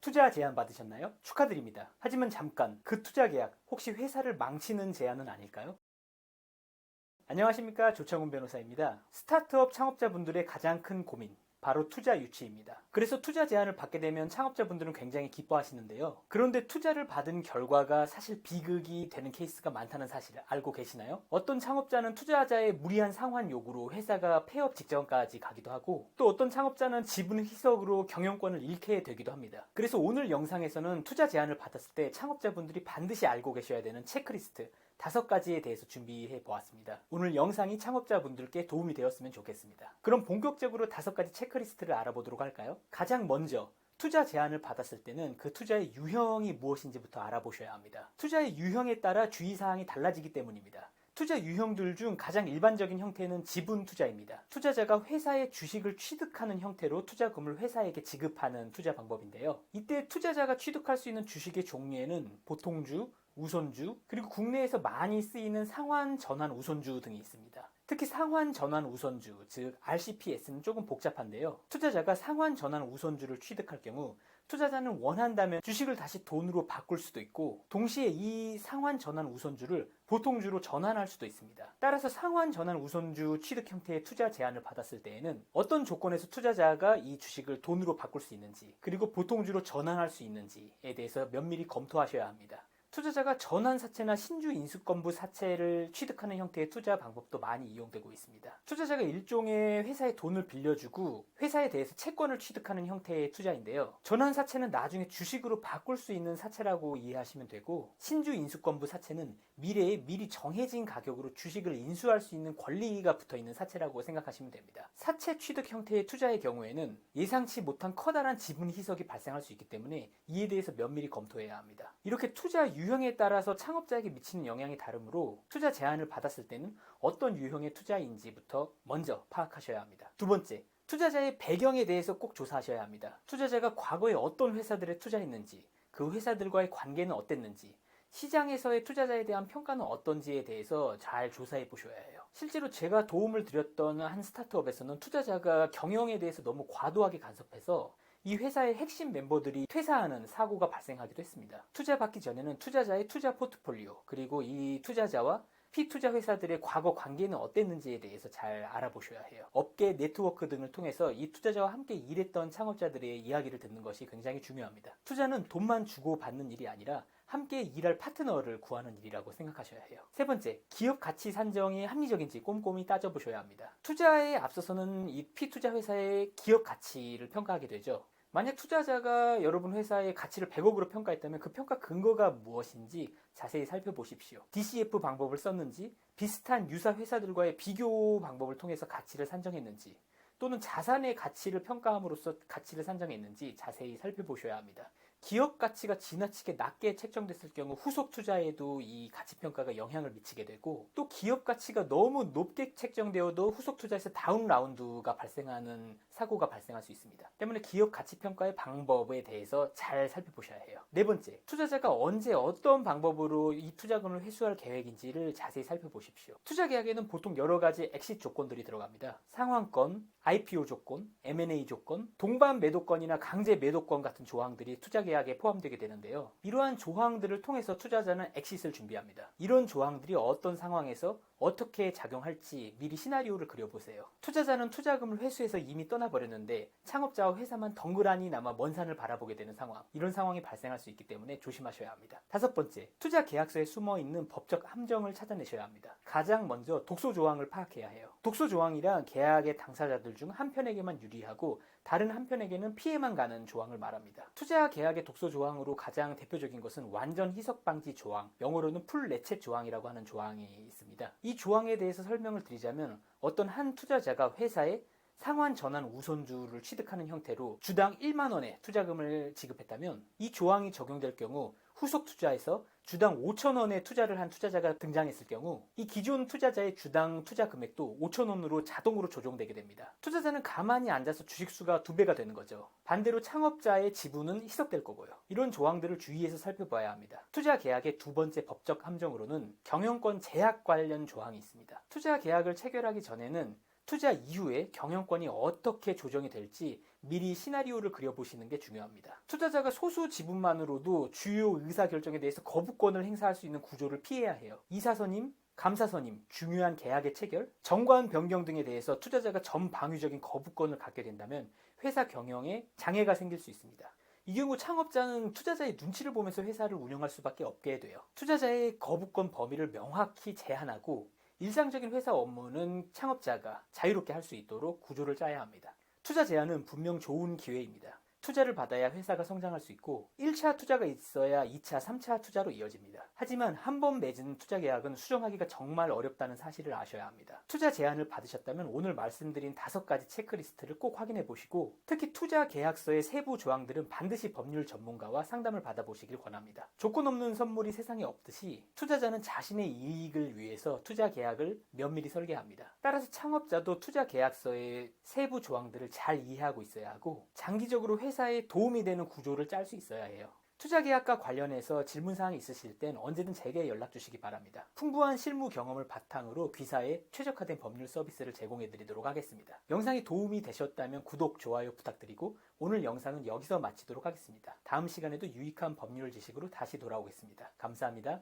투자 제안 받으셨나요? 축하드립니다. 하지만 잠깐, 그 투자 계약 혹시 회사를 망치는 제안은 아닐까요? 안녕하십니까. 조창훈 변호사입니다. 스타트업 창업자분들의 가장 큰 고민. 바로 투자 유치입니다. 그래서 투자 제안을 받게 되면 창업자분들은 굉장히 기뻐하시는데요. 그런데 투자를 받은 결과가 사실 비극이 되는 케이스가 많다는 사실을 알고 계시나요? 어떤 창업자는 투자자의 무리한 상환 요구로 회사가 폐업 직전까지 가기도 하고 또 어떤 창업자는 지분 희석으로 경영권을 잃게 되기도 합니다. 그래서 오늘 영상에서는 투자 제안을 받았을 때 창업자분들이 반드시 알고 계셔야 되는 체크리스트 다섯 가지에 대해서 준비해 보았습니다. 오늘 영상이 창업자분들께 도움이 되었으면 좋겠습니다. 그럼 본격적으로 다섯 가지 체크리스트를 알아보도록 할까요? 가장 먼저 투자 제안을 받았을 때는 그 투자의 유형이 무엇인지부터 알아보셔야 합니다. 투자의 유형에 따라 주의사항이 달라지기 때문입니다. 투자 유형들 중 가장 일반적인 형태는 지분 투자입니다. 투자자가 회사의 주식을 취득하는 형태로 투자금을 회사에게 지급하는 투자 방법인데요. 이때 투자자가 취득할 수 있는 주식의 종류에는 보통주, 우선주, 그리고 국내에서 많이 쓰이는 상환 전환 우선주 등이 있습니다. 특히 상환 전환 우선주, 즉 RCPS는 조금 복잡한데요. 투자자가 상환 전환 우선주를 취득할 경우 투자자는 원한다면 주식을 다시 돈으로 바꿀 수도 있고 동시에 이 상환 전환 우선주를 보통주로 전환할 수도 있습니다. 따라서 상환 전환 우선주 취득 형태의 투자 제안을 받았을 때에는 어떤 조건에서 투자자가 이 주식을 돈으로 바꿀 수 있는지 그리고 보통주로 전환할 수 있는지에 대해서 면밀히 검토하셔야 합니다. 투자자가 전환 사채나 신주 인수권부 사채를 취득하는 형태의 투자 방법도 많이 이용되고 있습니다. 투자자가 일종의 회사에 돈을 빌려주고 회사에 대해서 채권을 취득하는 형태의 투자인데요. 전환 사채는 나중에 주식으로 바꿀 수 있는 사채라고 이해하시면 되고 신주 인수권부 사채는 미래에 미리 정해진 가격으로 주식을 인수할 수 있는 권리가 붙어 있는 사채라고 생각하시면 됩니다. 사채 취득 형태의 투자의 경우에는 예상치 못한 커다란 지분 희석이 발생할 수 있기 때문에 이에 대해서 면밀히 검토해야 합니다. 이렇게 투자 유형에 따라서 창업자에게 미치는 영향이 다르므로 투자 제안을 받았을 때는 어떤 유형의 투자인지부터 먼저 파악하셔야 합니다. 두 번째, 투자자의 배경에 대해서 꼭 조사하셔야 합니다. 투자자가 과거에 어떤 회사들에 투자했는지, 그 회사들과의 관계는 어땠는지, 시장에서의 투자자에 대한 평가는 어떤지에 대해서 잘 조사해 보셔야 해요. 실제로 제가 도움을 드렸던 한 스타트업에서는 투자자가 경영에 대해서 너무 과도하게 간섭해서 이 회사의 핵심 멤버들이 퇴사하는 사고가 발생하기도 했습니다. 투자 받기 전에는 투자자의 투자 포트폴리오, 그리고 이 투자자와 피투자 회사들의 과거 관계는 어땠는지에 대해서 잘 알아보셔야 해요. 업계 네트워크 등을 통해서 이 투자자와 함께 일했던 창업자들의 이야기를 듣는 것이 굉장히 중요합니다. 투자는 돈만 주고 받는 일이 아니라 함께 일할 파트너를 구하는 일이라고 생각하셔야 해요. 세 번째, 기업 가치 산정이 합리적인지 꼼꼼히 따져보셔야 합니다. 투자에 앞서서는 이 피투자 회사의 기업 가치를 평가하게 되죠. 만약 투자자가 여러분 회사의 가치를 100억으로 평가했다면 그 평가 근거가 무엇인지 자세히 살펴보십시오. DCF 방법을 썼는지, 비슷한 유사 회사들과의 비교 방법을 통해서 가치를 산정했는지, 또는 자산의 가치를 평가함으로써 가치를 산정했는지 자세히 살펴보셔야 합니다. 기업 가치가 지나치게 낮게 책정됐을 경우 후속 투자에도 이 가치 평가가 영향을 미치게 되고 또 기업 가치가 너무 높게 책정되어도 후속 투자에서 다운 라운드가 발생하는 사고가 발생할 수 있습니다. 때문에 기업 가치 평가의 방법에 대해서 잘 살펴보셔야 해요. 네 번째, 투자자가 언제 어떤 방법으로 이 투자금을 회수할 계획인지를 자세히 살펴보십시오. 투자 계약에는 보통 여러 가지 엑시트 조건들이 들어갑니다. 상환권, IPO 조건, M&A 조건, 동반 매도권이나 강제 매도권 같은 조항들이 투자 계약 에 포함되게 되는데요. 이러한 조항들을 통해서 투자자는 엑시트를 준비합니다. 이런 조항들이 어떤 상황에서 어떻게 작용할지 미리 시나리오를 그려보세요. 투자자는 투자금을 회수해서 이미 떠나버렸는데 창업자와 회사만 덩그라니 남아 먼 산을 바라보게 되는 상황. 이런 상황이 발생할 수 있기 때문에 조심하셔야 합니다. 다섯 번째, 투자 계약서에 숨어 있는 법적 함정을 찾아내셔야 합니다. 가장 먼저 독소 조항을 파악해야 해요. 독소 조항이란 계약의 당사자들 중 한 편에게만 유리하고 다른 한편에게는 피해만 가는 조항을 말합니다. 투자 계약의 독소 조항으로 가장 대표적인 것은 완전 희석 방지 조항, 영어로는 풀 레체 조항이라고 하는 조항이 있습니다. 이 조항에 대해서 설명을 드리자면 어떤 한 투자자가 회사에 상환 전환 우선주를 취득하는 형태로 주당 1만 원의 투자금을 지급했다면 이 조항이 적용될 경우 후속 투자에서 주당 5천 원의 투자를 한 투자자가 등장했을 경우 이 기존 투자자의 주당 투자 금액도 5천 원으로 자동으로 조정되게 됩니다. 투자자는 가만히 앉아서 주식수가 두 배가 되는 거죠. 반대로 창업자의 지분은 희석될 거고요. 이런 조항들을 주의해서 살펴봐야 합니다. 투자 계약의 두 번째 법적 함정으로는 경영권 제약 관련 조항이 있습니다. 투자 계약을 체결하기 전에는 투자 이후에 경영권이 어떻게 조정이 될지 미리 시나리오를 그려보시는 게 중요합니다. 투자자가 소수 지분만으로도 주요 의사결정에 대해서 거부권을 행사할 수 있는 구조를 피해야 해요. 이사선임, 감사선임, 중요한 계약의 체결, 정관 변경 등에 대해서 투자자가 전방위적인 거부권을 갖게 된다면 회사 경영에 장애가 생길 수 있습니다. 이 경우 창업자는 투자자의 눈치를 보면서 회사를 운영할 수밖에 없게 돼요. 투자자의 거부권 범위를 명확히 제한하고 일상적인 회사 업무는 창업자가 자유롭게 할 수 있도록 구조를 짜야 합니다. 투자 제한은 분명 좋은 기회입니다. 투자를 받아야 회사가 성장할 수 있고 1차 투자가 있어야 2차, 3차 투자로 이어집니다. 하지만 한 번 맺은 투자 계약은 수정하기가 정말 어렵다는 사실을 아셔야 합니다. 투자 제안을 받으셨다면 오늘 말씀드린 다섯 가지 체크리스트를 꼭 확인해 보시고 특히 투자 계약서의 세부 조항들은 반드시 법률 전문가와 상담을 받아보시길 권합니다. 조건 없는 선물이 세상에 없듯이 투자자는 자신의 이익을 위해서 투자 계약을 면밀히 설계합니다. 따라서 창업자도 투자 계약서의 세부 조항들을 잘 이해하고 있어야 하고 장기적으로 회사에 도움이 되는 구조를 짤 수 있어야 해요. 투자 계약과 관련해서 질문 사항이 있으실 땐 언제든 제게 연락 주시기 바랍니다. 풍부한 실무 경험을 바탕으로 귀사에 최적화된 법률 서비스를 제공해 드리도록 하겠습니다. 영상이 도움이 되셨다면 구독, 좋아요 부탁드리고 오늘 영상은 여기서 마치도록 하겠습니다. 다음 시간에도 유익한 법률 지식으로 다시 돌아오겠습니다. 감사합니다.